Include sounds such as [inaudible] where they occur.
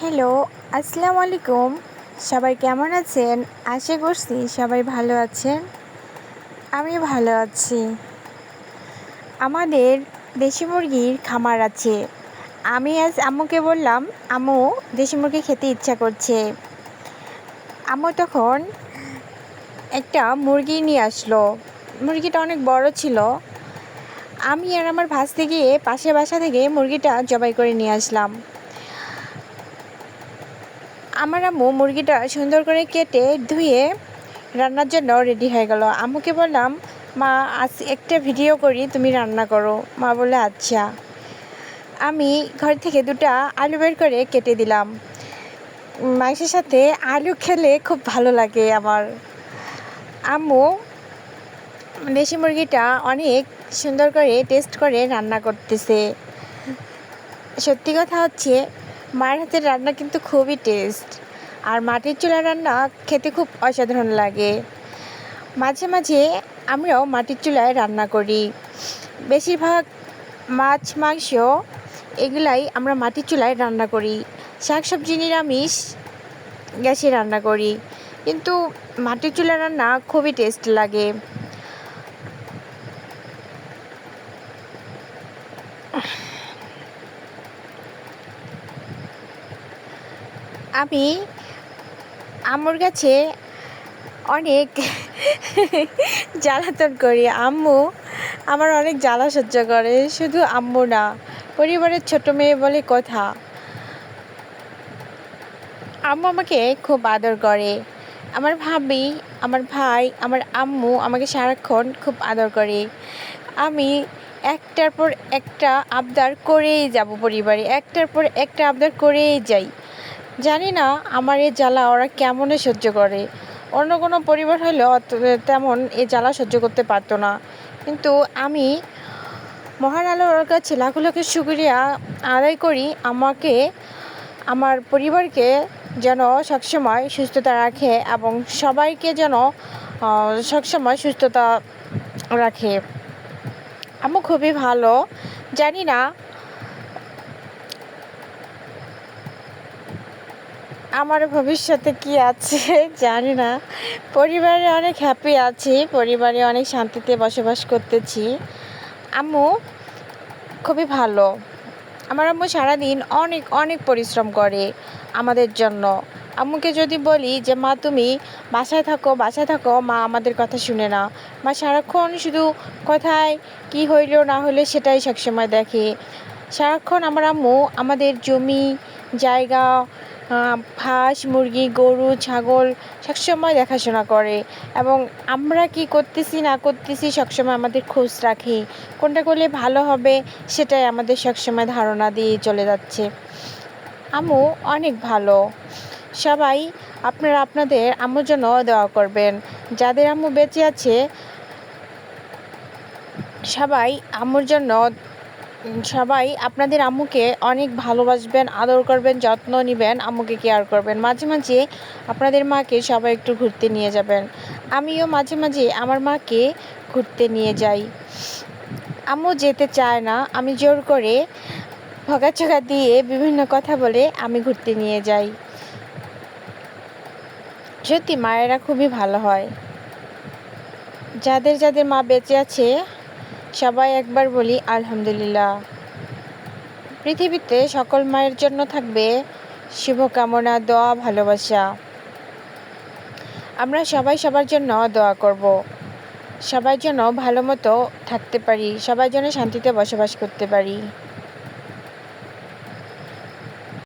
Hello, আসসালামু আলাইকুম। সবাই কেমন আছেন? আশা করছি সবাই ভালো আছেন। আমি ভালো আছি। আমাদের দেশি মুরগির খামার আছে। আমি আজ আম্মুকে বললাম, আম্মু, দেশি মুরগি খেতে ইচ্ছা করছে। আম্মু তখন একটা মুরগি নিয়ে আসলো। মুরগিটা অনেক বড় ছিল। আমি আর আমার ভাসতে গিয়ে পাশে বাসা থেকে মুরগিটা জবাই করে নিয়ে আসলাম। আমার আম্মু মুরগিটা সুন্দর করে কেটে ধুয়ে রান্নার জন্য রেডি হয়ে গেল। আম্মুকে বললাম, মা, আজ একটা ভিডিও করি, তুমি রান্না করো। মা বলে আচ্ছা। আমি ঘর থেকে দুটা আলু বের করে কেটে দিলাম। মাংসের সাথে আলু খেলে খুব ভালো লাগে আমার। আম্মু দেশি মুরগিটা অনেক সুন্দর করে টেস্ট করে রান্না করতেছে। সত্যি কথা হচ্ছে মায়ের হাতের রান্না কিন্তু খুবই টেস্ট আর মাটির চুলা রান্না খেতে খুব অসাধারণ লাগে। মাঝে মাঝে আমরাও মাটির চুলায় রান্না করি। বেশিরভাগ মাছ, মাংস এগুলাই আমরা মাটির চুলায় রান্না করি। শাকসবজি, নিরামিষ গ্যাসে রান্না করি। কিন্তু মাটির চুলা রান্না খুবই টেস্ট লাগে। আমি আম্মুর কাছে অনেক [laughs] জ্বালাতন করি। আম্মু আমার অনেক জ্বালা সহ্য করে, শুধু আম্মু না, পরিবারের ছোট মেয়ে বলে কথা। আম্মু আমাকে খুব আদর করে। আমার ভাবি, আমার ভাই, আমার আম্মু আমাকে সারাক্ষণ খুব আদর করে। আমি একটার পর একটা আবদার করেই যাব পরিবারে, একটার পর একটা আবদার করেই যাই। জানি না আমার এই জ্বালা ওরা কেমনে সহ্য করে। অন্য কোনো পরিবার হলে তেমন এ জ্বালা সহ্য করতে পারতো না। কিন্তু আমি মহান আলোর কাছে লাখো লাখো শুক্রিয়া আদায় করি, আমাকে, আমার পরিবারকে যেন সবসময় সুস্থতা রাখে এবং সবাইকে যেন সবসময় সুস্থতা রাখে। আমি খুবই ভালো। জানি না আমার ভবিষ্যতে কি আছে, [laughs] জানি না। পরিবারে অনেক হ্যাপি আছি, পরিবারে অনেক শান্তিতে বসবাস করতেছি। আম্মু, খুবই ভালো। আমার আম্মু সারাদিন অনেক অনেক পরিশ্রম করে আমাদের জন্য। আম্মুকে যদি বলি যে, মা, তুমি বাসায় থাকো বাসায় থাকো, মা আমাদের কথা শুনে না। মা সারাক্ষণ শুধু কোথায় কি হইল, না হলে সেটাই সবসময় দেখে। সারাক্ষণ আমার আম্মু আমাদের জমি, জায়গা হাঁস, মুরগি, গরু, ছাগল সবসময় দেখাশোনা করে এবং আমরা কি করতেছি, না করতেছি সবসময় আমাদের খোঁজ রাখি। কোনটা করলে ভালো হবে সেটাই আমাদের সবসময় ধারণা দিয়ে চলে যাচ্ছে। আম্মু অনেক ভালো। সবাই, আপনারা আপনাদের আম্মুর জন্য দেওয়া করবেন। যাদের আম্মু বেঁচে আছে, সবাই আম্মুর জন্য সবাই আপনাদের আম্মুকে অনেক ভালোবাসবেন, আদর করবেন, যত্ন নেবেন, আম্মুকে কেয়ার করবেন। মাঝে মাঝে আপনাদের মাকে সবাই একটু ঘুরতে নিয়ে যাবেন। আমিও মাঝে মাঝে আমার মাকে ঘুরতে নিয়ে যাই। আম্মু যেতে চায় না, আমি জোর করে ভগাচোগা দিয়ে বিভিন্ন কথা বলে আমি ঘুরতে নিয়ে যাই। সত্যি মায়েরা খুবই ভালো হয়। যাদের যাদের মা বেঁচে আছে সবাই একবার বলি, আলহামদুলিল্লাহ। পৃথিবীতে সকল মায়ের জন্য থাকবে শুভকামনা, দোয়া, ভালোবাসা। আমরা সবাই সবার জন্য দোয়া করব। সবাই যেন ভালো মতো থাকতে পারি, সবাই যেন শান্তিতে বসবাস করতে পারি।